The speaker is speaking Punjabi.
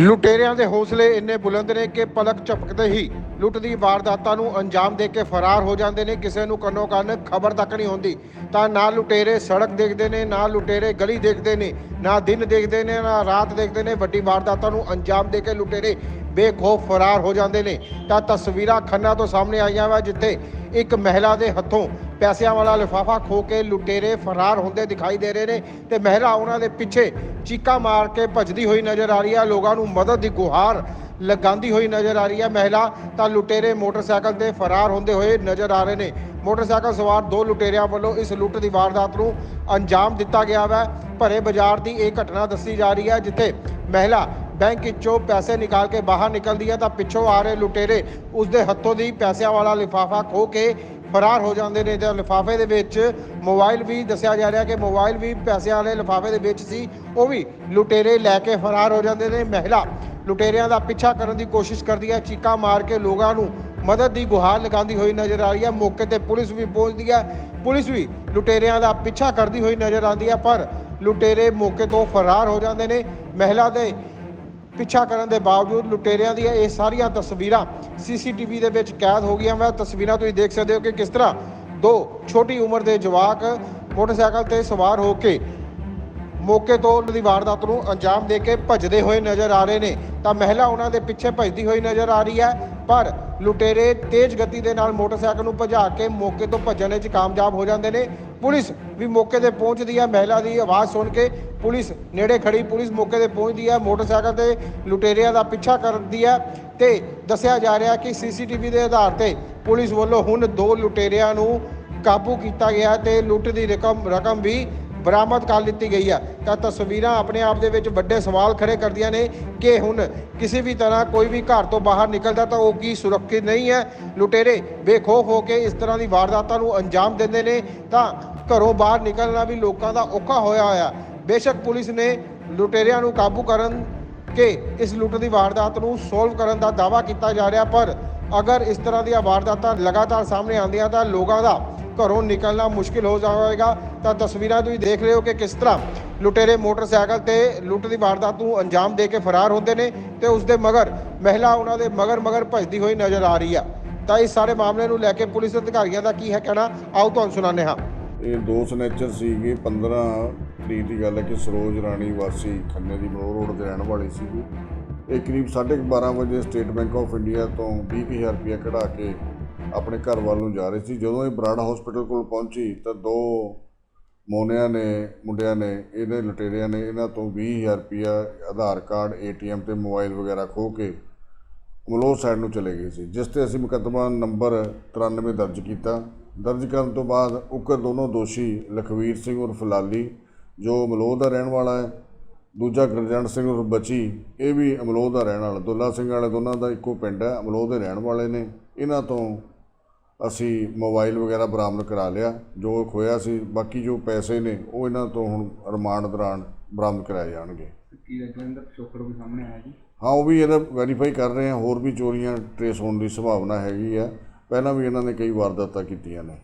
ਲੁਟੇਰਿਆਂ ਦੇ ਹੌਸਲੇ ਇੰਨੇ ਬੁਲੰਦ ਨੇ ਕਿ ਪਲਕ ਝਪਕਦੇ ਹੀ ਲੁੱਟ ਦੀ ਵਾਰਦਾਤਾਂ ਨੂੰ ਅੰਜਾਮ ਦੇ ਕੇ ਫਰਾਰ ਹੋ ਜਾਂਦੇ ਨੇ। ਕਿਸੇ ਨੂੰ ਕੰਨੋ ਕੰਨ ਖਬਰ ਤੱਕ ਨਹੀਂ ਹੁੰਦੀ ਤਾਂ ਨਾ ਲੁਟੇਰੇ ਸੜਕ ਦੇਖਦੇ ਨੇ, ਨਾ ਲੁਟੇਰੇ ਗਲੀ ਦੇਖਦੇ ਨੇ, ਨਾ ਦਿਨ ਦੇਖਦੇ ਨੇ, ਨਾ ਰਾਤ ਦੇਖਦੇ ਨੇ। ਵੱਡੀ ਵਾਰਦਾਤਾਂ ਨੂੰ ਅੰਜਾਮ ਦੇ ਕੇ ਲੁਟੇਰੇ ਬੇਖੌਫ ਫਰਾਰ ਹੋ ਜਾਂਦੇ ਨੇ। ਤਾਂ ਤਸਵੀਰਾਂ ਖੰਨਾ ਤੋਂ ਸਾਹਮਣੇ ਆਈਆਂ ਵਾ, ਜਿੱਥੇ ਇੱਕ ਮਹਿਲਾ ਦੇ ਹੱਥੋਂ ਪੈਸਿਆਂ ਵਾਲਾ ਲਿਫਾਫਾ ਖੋ ਕੇ ਲੁਟੇਰੇ ਫਰਾਰ ਹੁੰਦੇ ਦਿਖਾਈ ਦੇ ਰਹੇ ਨੇ ਤੇ ਮਹਿਲਾ ਉਹਨਾਂ ਦੇ ਪਿੱਛੇ ਚੀਕਾ ਮਾਰ ਕੇ ਭੱਜਦੀ ਹੋਈ ਨਜ਼ਰ ਆ ਰਹੀ ਹੈ। ਲੋਕਾਂ ਨੂੰ ਮਦਦ ਦੀ ਗੁਹਾਰ ਲਗਾਉਂਦੀ ਹੋਈ ਨਜ਼ਰ ਆ ਰਹੀ ਹੈ। ਮਹਿਲਾ ਤਾਂ ਲੁਟੇਰੇ ਮੋਟਰਸਾਈਕਲ ਤੇ ਫਰਾਰ ਹੁੰਦੇ ਹੋਏ ਨਜ਼ਰ ਆ ਰਹੇ ਨੇ। ਮੋਟਰਸਾਈਕਲ ਸਵਾਰ ਦੋ ਲੁਟੇਰਿਆਂ ਵੱਲੋਂ ਇਸ ਲੁੱਟ ਦੀ ਵਾਰਦਾਤ ਨੂੰ ਅੰਜਾਮ ਦਿੱਤਾ ਗਿਆ ਵਾ। ਭਰੇ ਬਾਜ਼ਾਰ ਦੀ ਇਹ ਘਟਨਾ ਦੱਸੀ ਜਾ ਰਹੀ ਹੈ, ਜਿੱਥੇ ਮਹਿਲਾ ਬੈਂਕ ਵਿੱਚੋਂ ਪੈਸੇ ਨਿਕਾਲ ਕੇ ਬਾਹਰ ਨਿਕਲਦੀ ਹੈ ਤਾਂ ਪਿੱਛੋਂ ਆ ਰਹੇ ਲੁਟੇਰੇ ਉਸ ਦੇ ਹੱਥੋਂ ਦੀ ਪੈਸਿਆਂ ਵਾਲਾ ਲਿਫਾਫਾ ਖੋ ਕੇ ਫਰਾਰ ਹੋ ਜਾਂਦੇ ਨੇ ਜਾਂ ਲਿਫਾਫੇ ਦੇ ਵਿੱਚ ਮੋਬਾਈਲ ਵੀ ਦੱਸਿਆ ਜਾ ਰਿਹਾ ਕਿ ਮੋਬਾਈਲ ਵੀ ਪੈਸਿਆਂ ਵਾਲੇ ਲਿਫਾਫੇ ਦੇ ਵਿੱਚ ਸੀ, ਉਹ ਵੀ ਲੁਟੇਰੇ ਲੈ ਕੇ ਫਰਾਰ ਹੋ ਜਾਂਦੇ ਨੇ। ਮਹਿਲਾ ਲੁਟੇਰਿਆਂ ਦਾ ਪਿੱਛਾ ਕਰਨ ਦੀ ਕੋਸ਼ਿਸ਼ ਕਰਦੀ ਹੈ, ਚੀਕਾਂ ਮਾਰ ਕੇ ਲੋਕਾਂ ਨੂੰ ਮਦਦ ਦੀ ਗੁਹਾਰ ਲਗਾਉਂਦੀ ਹੋਈ ਨਜ਼ਰ ਆ ਰਹੀ ਹੈ। ਮੌਕੇ ਤੇ ਪੁਲਿਸ ਵੀ ਪਹੁੰਚਦੀ ਹੈ, ਪੁਲਿਸ ਵੀ ਲੁਟੇਰਿਆਂ ਦਾ ਪਿੱਛਾ ਕਰਦੀ ਹੋਈ ਨਜ਼ਰ ਆਉਂਦੀ ਹੈ, ਪਰ ਲੁਟੇਰੇ ਮੌਕੇ ਤੋਂ ਫਰਾਰ ਹੋ ਜਾਂਦੇ ਨੇ। ਮਹਿਲਾ ਦੇ ਪਿੱਛਾ ਕਰਨ ਦੇ ਬਾਵਜੂਦ ਲੁਟੇਰਿਆਂ ਦੀਆਂ ਇਹ ਸਾਰੀਆਂ ਤਸਵੀਰਾਂ ਸੀਸੀਟੀਵੀ ਦੇ ਵਿੱਚ ਕੈਦ ਹੋ ਗਈਆਂ ਵਾ। ਤਸਵੀਰਾਂ ਤੁਸੀਂ ਦੇਖ ਸਕਦੇ ਹੋ ਕਿ ਕਿਸ ਤਰ੍ਹਾਂ ਦੋ ਛੋਟੀ ਉਮਰ ਦੇ ਜਵਾਕ ਮੋਟਰਸਾਈਕਲ ਤੇ ਸਵਾਰ ਹੋ ਕੇ ਮੌਕੇ ਤੋਂ ਦੀ ਵਾਰਦਾਤ ਨੂੰ ਅੰਜਾਮ ਦੇ ਕੇ ਭੱਜਦੇ ਹੋਏ ਨਜ਼ਰ ਆ ਰਹੇ ਨੇ। ਤਾਂ ਮਹਿਲਾ ਉਹਨਾਂ ਦੇ ਪਿੱਛੇ ਭੱਜਦੀ ਹੋਈ ਨਜ਼ਰ ਆ ਰਹੀ ਹੈ। ਪਰ ਲੁਟੇਰੇ ਤੇਜ਼ ਗਤੀ ਦੇ ਨਾਲ ਮੋਟਰਸਾਈਕਲ ਨੂੰ ਭਜਾ ਕੇ ਮੌਕੇ ਤੋਂ ਭੱਜਣ ਵਿੱਚ ਕਾਮਯਾਬ ਹੋ ਜਾਂਦੇ ਨੇ। ਪੁਲਿਸ ਵੀ ਮੌਕੇ ਤੇ ਪਹੁੰਚਦੀ ਹੈ। ਮਹਿਲਾ ਦੀ ਆਵਾਜ਼ ਸੁਣ ਕੇ ਪੁਲਿਸ ਨੇੜੇ ਖੜੀ ਪੁਲਿਸ ਮੌਕੇ ਤੇ ਪਹੁੰਚਦੀ ਹੈ। ਮੋਟਰਸਾਈਕਲ ਤੇ ਲੁਟੇਰਿਆਂ ਦਾ ਪਿੱਛਾ ਕਰਦੀ ਹੈ ਤੇ ਦੱਸਿਆ ਜਾ ਰਿਹਾ ਕਿ ਸੀਸੀਟੀਵੀ ਦੇ ਆਧਾਰ ਤੇ ਪੁਲਿਸ ਵੱਲੋਂ ਹੁਣ ਦੋ ਲੁਟੇਰਿਆਂ ਨੂੰ ਕਾਬੂ ਕੀਤਾ ਗਿਆ ਤੇ ਲੁੱਟ ਦੀ ਰਕਮ ਰਕਮ ਵੀ ਬਰਾਮਦ ਕਰ ਲਿੱਤੀ ਗਈ ਹੈ ਤਾਂ ਤਸਵੀਰਾਂ ਆਪਣੇ ਆਪ ਦੇ ਵਿੱਚ ਵੱਡੇ ਸਵਾਲ ਖੜੇ ਕਰਦੀਆਂ ਨੇ ਕਿ ਹੁਣ ਕਿਸੇ ਵੀ ਤਰ੍ਹਾਂ ਕੋਈ ਵੀ ਘਰ ਤੋਂ ਬਾਹਰ ਨਿਕਲਦਾ ਤਾਂ ਉਹ ਕੀ ਸੁਰੱਖਿਅਤ ਨਹੀਂ ਹੈ? ਲੁਟੇਰੇ ਬੇਖੌਫ ਹੋ ਕੇ ਇਸ ਤਰ੍ਹਾਂ ਦੀ ਵਾਰਦਾਤਾਂ ਨੂੰ ਅੰਜਾਮ ਦਿੰਦੇ ਨੇ ਤਾਂ ਘਰੋਂ ਬਾਹਰ ਨਿਕਲਣਾ ਵੀ ਲੋਕਾਂ ਦਾ ਔਖਾ ਹੋਇਆ ਹੋਇਆ। ਬੇਸ਼ੱਕ ਪੁਲਿਸ ਨੇ ਲੁਟੇਰਿਆਂ ਨੂੰ ਕਾਬੂ ਕਰਨ ਕਿ ਇਸ ਲੁੱਟ ਦੀ ਵਾਰਦਾਤ ਨੂੰ ਸੋਲਵ ਕਰਨ ਦਾ ਦਾਅਵਾ ਕੀਤਾ ਜਾ ਰਿਹਾ, ਪਰ ਅਗਰ ਇਸ ਤਰ੍ਹਾਂ ਦੀਆਂ ਵਾਰਦਾਤਾਂ ਲਗਾਤਾਰ ਸਾਹਮਣੇ ਆਉਂਦੀਆਂ ਤਾਂ ਲੋਕਾਂ ਦਾ ਘਰੋਂ ਨਿਕਲਣਾ ਮੁਸ਼ਕਿਲ ਹੋ ਜਾਵੇਗਾ। ਤਾਂ ਤਸਵੀਰਾਂ ਤੁਸੀਂ ਦੇਖ ਰਹੇ ਹੋ ਕਿ ਕਿਸ ਤਰ੍ਹਾਂ ਲੁਟੇਰੇ ਮੋਟਰਸਾਈਕਲ ਤੇ ਲੁੱਟ ਦੀ ਵਾਰਦਾਤ ਨੂੰ ਅੰਜਾਮ ਦੇ ਕੇ ਫਰਾਰ ਹੁੰਦੇ ਨੇ ਤੇ ਉਸ ਦੇ ਮਗਰ ਮਹਿਲਾ ਉਹਨਾਂ ਦੇ ਮਗਰ ਮਗਰ ਭੱਜਦੀ ਹੋਈ ਨਜ਼ਰ ਆ ਰਹੀ ਆ। ਤਾਂ ਇਸ ਸਾਰੇ ਮਾਮਲੇ ਨੂੰ ਲੈ ਕੇ ਪੁਲਿਸ ਅਧਿਕਾਰੀਆਂ ਦਾ ਕੀ ਹੈ ਕਹਿਣਾ? ਆਓ ਤੁਹਾਨੂੰ ਸੁਣਾਉਂਦੇ ਹਾਂ। ਇਹ ਦੋ ਸਨੇਚਰ ਸੀਗੇ 15 ਤਰੀਕ ਦੀ ਗੱਲ ਹੈ ਕਿ ਸਰੋਜ ਰਾਣੀ ਵਾਸੀ ਖੰਨੇ ਦੀ ਮਲੋਹ ਰੋਡ ਤੇ ਰਹਿਣ ਵਾਲੀ ਸੀਗੀ। ਇਹ ਕਰੀਬ 12:30 ਵਜੇ ਸਟੇਟ ਬੈਂਕ ਆਫ ਇੰਡੀਆ ਤੋਂ 20000 ਰੁਪਏ ਕਢਾ ਕੇ ਆਪਣੇ ਘਰ ਵੱਲ ਨੂੰ ਜਾ ਰਹੀ ਸੀ। ਜਦੋਂ ਇਹ ਬਰਾੜਾ ਹਸਪੀਟਲ ਕੋਲ ਪਹੁੰਚੀ ਤਾਂ ਦੋ ਮੋਨਿਆਂ ਨੇ, ਮੁੰਡਿਆਂ ਨੇ ਇਹਦੇ ਲੁਟੇਰਿਆਂ ਨੇ ਇਹਨਾਂ ਤੋਂ 20000 ਰੁਪਇਆ ਆਧਾਰ ਕਾਰਡ ਏਟੀਐਮ ਤੇ ਮੋਬਾਈਲ ਵਗੈਰਾ ਖੋਹ ਕੇ ਮਲੋਹ ਸਾਈਡ ਨੂੰ ਚਲੇ ਗਏ ਸੀ, ਜਿਸ ਤੇ ਅਸੀਂ ਮੁਕੱਦਮਾ ਨੰਬਰ 93 ਦਰਜ ਕੀਤਾ। ਦਰਜ ਕਰਨ ਤੋਂ ਬਾਅਦ ਉਕਰ ਦੋਨੋਂ ਦੋਸ਼ੀ ਲਖਵੀਰ ਸਿੰਘ ਉਰਫ ਲਾਲੀ, ਜੋ ਮਲੋਹ ਦਾ ਰਹਿਣ ਵਾਲਾ ਹੈ ਦੂਜਾ ਗੁਰਜੰਟ ਸਿੰਘ ਬਚੀ ਇਹ ਵੀ ਅਮਲੋਹ ਦਾ ਰਹਿਣ ਵਾਲਾ। ਦੁੱਲਾ ਸਿੰਘ ਵਾਲੇ ਦੋਨਾਂ ਦਾ ਇੱਕੋ ਪਿੰਡ ਹੈ ਅਮਲੋਹ ਦੇ ਰਹਿਣ ਵਾਲੇ ਨੇ। ਇਹਨਾਂ ਤੋਂ ਅਸੀਂ ਮੋਬਾਈਲ ਵਗੈਰਾ ਬਰਾਮਦ ਕਰਾ ਲਿਆ ਜੋ ਖੋਇਆ ਸੀ ਬਾਕੀ ਜੋ ਪੈਸੇ ਨੇ ਉਹ ਇਹਨਾਂ ਤੋਂ ਹੁਣ ਰਿਮਾਂਡ ਦੌਰਾਨ ਬਰਾਮਦ ਕਰਾਏ ਜਾਣਗੇ। ਕੀ ਲੱਗਦਾ ਅੰਦਰ ਪਿਛੋਕੜ ਵੀ ਸਾਹਮਣੇ ਆਇਆ ਜੀ? ਹਾਂ ਉਹ ਵੀ ਇਹਦਾ ਵੈਰੀਫਾਈ ਕਰ ਰਹੇ ਹਾਂ ਹੋਰ ਵੀ ਚੋਰੀਆਂ ਟਰੇਸ ਹੋਣ ਦੀ ਸੰਭਾਵਨਾ ਹੈਗੀ ਆ। ਪਹਿਲਾਂ ਵੀ ਇਹਨਾਂ ਨੇ ਕਈ ਵਾਰਦਾਤਾਂ ਕੀਤੀਆਂ ਨੇ।